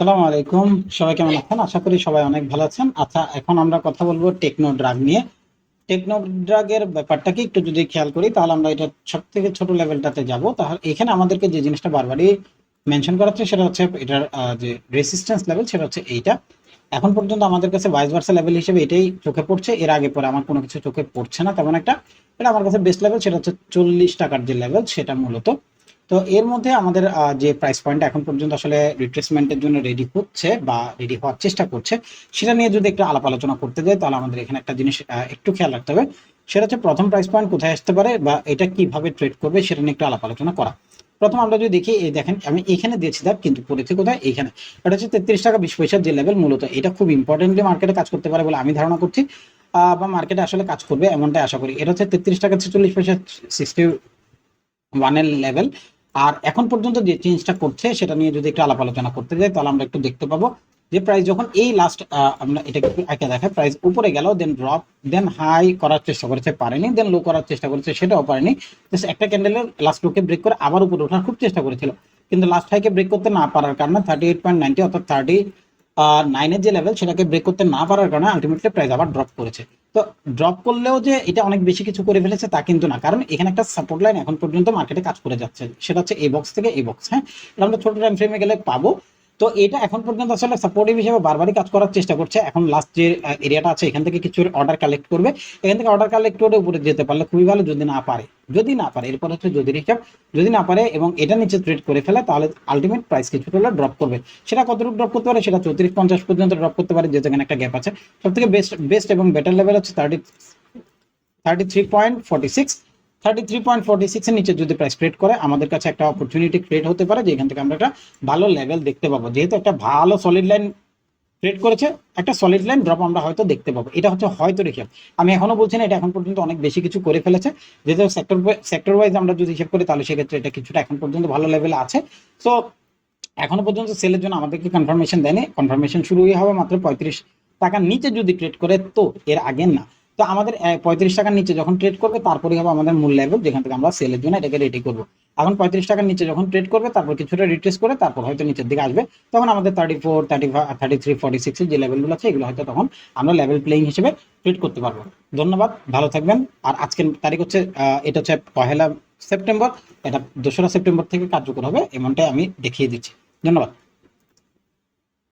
সালামু আলাইকুম। সবাই কেমন আছেন? আশা করি সবাই অনেক ভালো আছেন। আচ্ছা এখন আমরা কথা বলব টেকনো ড্রাগ নিয়ে। টেকনো ড্রাগের ব্যাপারটাকে একটু যদি খেয়াল করি, তাহলে আমরা এটা সব থেকে ছোট লেভেলটাতে যাব। তাহলে এখানে আমাদেরকে যে জিনিসটা বারবারই মেনশন করা হচ্ছে, সেটা হচ্ছে এটার যে রেসিস্ট্যান্স লেভেল সেটা হচ্ছে এইটা। এখন পর্যন্ত আমাদের কাছে ভাইস ভার্সা লেভেল হিসেবে এটাই চোখে পড়ছে। এর আগে পরে আমার কোনো কিছু চোখে পড়ছে না তেমন একটা। এটা আমার কাছে বেস্ট লেভেল সেটা হচ্ছে চল্লিশ টাকার যে লেভেল সেটা মূলত। তো এর মধ্যে আমাদের যে প্রাইস পয়েন্ট এখন পর্যন্ত আসলে রিট্রেসমেন্টের জন্য রেডি হচ্ছে বা রেডি হওয়ার চেষ্টা করছে, সেটা নিয়ে যদি একটু আলাপ আলোচনা করতে যাই, তাহলে আমাদের এখানে একটা জিনিস একটু খেয়াল রাখতে হবে। সেটা হচ্ছে প্রথম প্রাইস পয়েন্ট কোথায় আসতে পারে বা এটা কীভাবে ট্রেড করবে সেটা নিয়ে একটু আলাপ আলোচনা করা। প্রথম আমরা যদি দেখি, এই দেখেন, আমি এখানে দিয়েছি দেখ কিন্তু পড়েছি কোথায়? এইখানে। এটা হচ্ছে তেত্রিশ টাকা বিশ পয়সার যে লেভেল মূলত। এটা খুব ইম্পর্টেন্টলি মার্কেটে কাজ করতে পারে বলে আমি ধারণা করছি বা মার্কেটে আসলে কাজ করবে এমনটাই আশা করি। এটা হচ্ছে তেত্রিশ টাকা ছেচল্লিশ পয়সা সিক্সটি ওয়ানের লেভেল আর এখন পর্যন্ত যে চেঞ্জটা করছে, সেটা নিয়ে যদি একটু আলাপ আলোচনা করতে যাই, তাহলে আমরা একটু দেখতে পাবো যে প্রাইস যখন এই লাস্ট আমরা এটা একটু একে দেখা প্রাইস উপরে গেল দেন ড্রপ দেন হাই করার চেষ্টা করেছে, পারেনি দেন লো করার চেষ্টা করেছে, সেটাও পারেনি। Just একটা ক্যান্ডেলের লাস্ট লোকে ব্রেক করে আবার উপরে ওঠার খুব চেষ্টা করেছিল। কিন্তু লাস্ট হাইকে ব্রেক করতে না পারার কারণে থার্টি এইট পয়েন্ট নাইনটি অর্থাৎ থার্টি নাইনের যে লেভেল সেটাকে ব্রেক করতে না পারার কারণে আলটিমেটলি প্রাইস আবার ড্রপ করেছে। তো ড্রপ করলেও যে এটা অনেক বেশি কিছু করে ফেলেছে তা কিন্তু না। কারণ এখানে একটা সাপোর্ট লাইন এখন পর্যন্ত মার্কেটে কাজ করে যাচ্ছে। সেটা হচ্ছে এ বক্স থেকে এই বক্স হ্যাঁ? আমরা ছোট টাইম ফ্রেমে গেলে পাবো। তো এটা এখন পর্যন্ত আসলে সাপোর্টিভ হিসেবে বারবারই কাজ করার চেষ্টা করছে। এখন লাস্ট যে এরিয়াটা আছে, এখান থেকে কিছু অর্ডার কালেক্ট করবে। এখান থেকে অর্ডার কালেক্ট করে উপরে যেতে পারলে খুবই ভালো, যদি না পারে। যদি না পারে, এরপর হচ্ছে যদি হিসাব যদি না পারে এবং এটা নিচে ট্রেড করে ফেলে, তাহলে আলটিমেট প্রাইস কিছুটা হলে ড্রপ করবে। সেটা কতটুকু ড্রপ করতে পারে, সেটা চৌত্রিশ পঞ্চাশ পর্যন্ত ড্রপ করতে পারে যেহেতু এখানে একটা গ্যাপ আছে। সব থেকে বেস্ট বেস্ট এবং বেটার লেভেল হচ্ছে thirty thirty three point forty six thirty three point forty সিক্সের নিচে যদি প্রাইস ক্রিয়েট করে, আমাদের কাছে একটা অপরচুনিটি ক্রিয়েট হতে পারে যে এখান থেকে আমরা একটা ভালো লেভেল দেখতে পাবো। যেহেতু একটা ভালো সলিড লাইন ক্রিয়েট করেছে, একটা সলিড লাইন ড্রপ আমরা হয়তো দেখতে পাবো। এটা হচ্ছে হয়তো রেখে আমি এখনও বলছি না, এটা এখন পর্যন্ত অনেক বেশি কিছু করে ফেলেছে। যেহেতু সেক্টর সেক্টর ওয়াইজ আমরা যদি হিসেব করি, তাহলে সেক্ষেত্রে এটা কিছুটা এখন পর্যন্ত ভালো লেভেলে আছে। সো এখনও পর্যন্ত সেলের জন্য আমাদেরকে কনফার্মেশন দেয়নি। কনফার্মেশন শুরুই হবে মাত্র পঁয়ত্রিশ টাকার নিচে যদি ট্রেড করে, তো এর আগে না। তো আমাদের পঁয়ত্রিশ টাকার নিচে যখন ট্রেড করবে তারপরে হবে আমাদের মূল লেভেল যেখান থেকে আমরা সেলের জন্য এটাকে রেডি করব। এখন পঁয়ত্রিশ টাকার নিচে যখন ট্রেড করবে, তারপর কিছুটা রিট্রেস করে তারপর হয়তো নিচের দিকে আসবে। তখন আমাদের thirty four thirty five thirty three forty সিক্সের যে লেভেলগুলো আছে, এগুলো হয়তো তখন আমরা লেভেল প্লেইং হিসেবে ট্রেড করতে পারব। ধন্যবাদ, ভালো থাকবেন। আর আজকের তারিখ হচ্ছে এটা হচ্ছে পহেলা সেপ্টেম্বর। এটা দোসরা সেপ্টেম্বর থেকে কার্যকর হবে, এমনটাই আমি দেখিয়ে দিচ্ছি। ধন্যবাদ।